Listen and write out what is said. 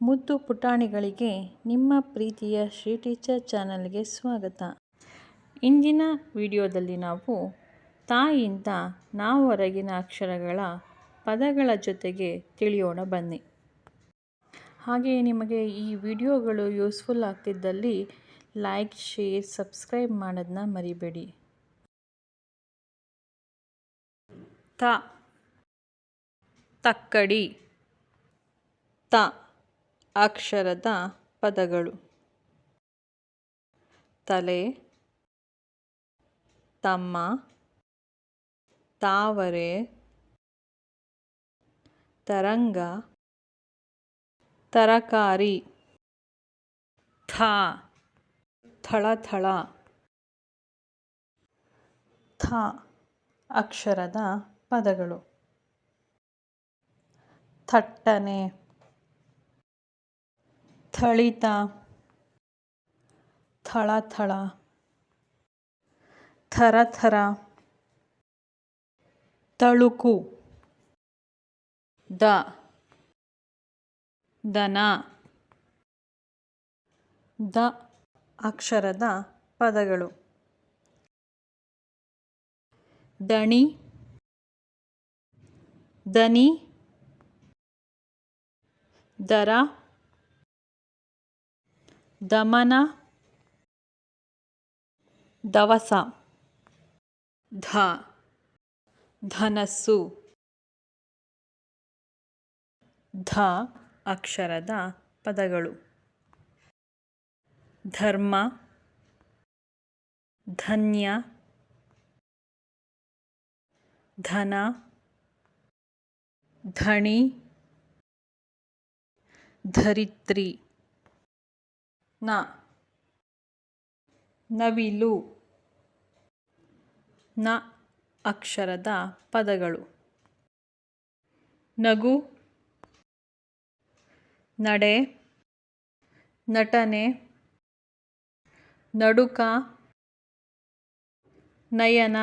ಮುದ್ದು ಪುಟಾಣಿಗಳಿಗೆ ನಿಮ್ಮ ಪ್ರೀತಿಯ ಶ್ರೀ ಟೀಚರ್ ಚಾನಲ್ಗೆ ಸ್ವಾಗತ. ಇಂದಿನ ವಿಡಿಯೋದಲ್ಲಿ ನಾವು ತಾಯಿಯಿಂದ ನಾವರಗಿನ ಅಕ್ಷರಗಳ ಪದಗಳ ಜೊತೆಗೆ ತಿಳಿಯೋಣ ಬನ್ನಿ. ಹಾಗೆಯೇ ನಿಮಗೆ ಈ ವಿಡಿಯೋಗಳು ಯೂಸ್ಫುಲ್ ಆಗ್ತಿದ್ದಲ್ಲಿ ಲೈಕ್, ಶೇರ್, ಸಬ್ಸ್ಕ್ರೈಬ್ ಮಾಡೋದನ್ನ ಮರಿಬೇಡಿ. ತ. ತಕ್ಕಡಿ. ತ. ಅಕ್ಷರದ ಪದಗಳು. ತಲೆ ತಮ್ಮ ತಾವರೆ ತರಂಗ ತರಕಾರಿ ಥ ಥಳಥಳ. ಥ ಅಕ್ಷರದ ಪದಗಳು. ಥಟ್ಟನೆ. ಥಳಿತ ಥಳಥಳ ಥರಥರ ತಳುಕು ದ ದನ ದ ಅಕ್ಷರದ ಪದಗಳು. ದಣಿ ದನಿ ದರ ದಮನ ದವಸ ಧ ಧನಸ್ಸು ಧ ಅಕ್ಷರದ ಪದಗಳು ಧರ್ಮ ಧನ್ಯ ಧನ ಧಣಿ ಧರಿತ್ರಿ ನ. ನವಿಲು. ನ ಅಕ್ಷರದ ಪದಗಳು. ನಗು. ನಡೆ. ನಟನೆ. ನಡುಕ. ನಯನ.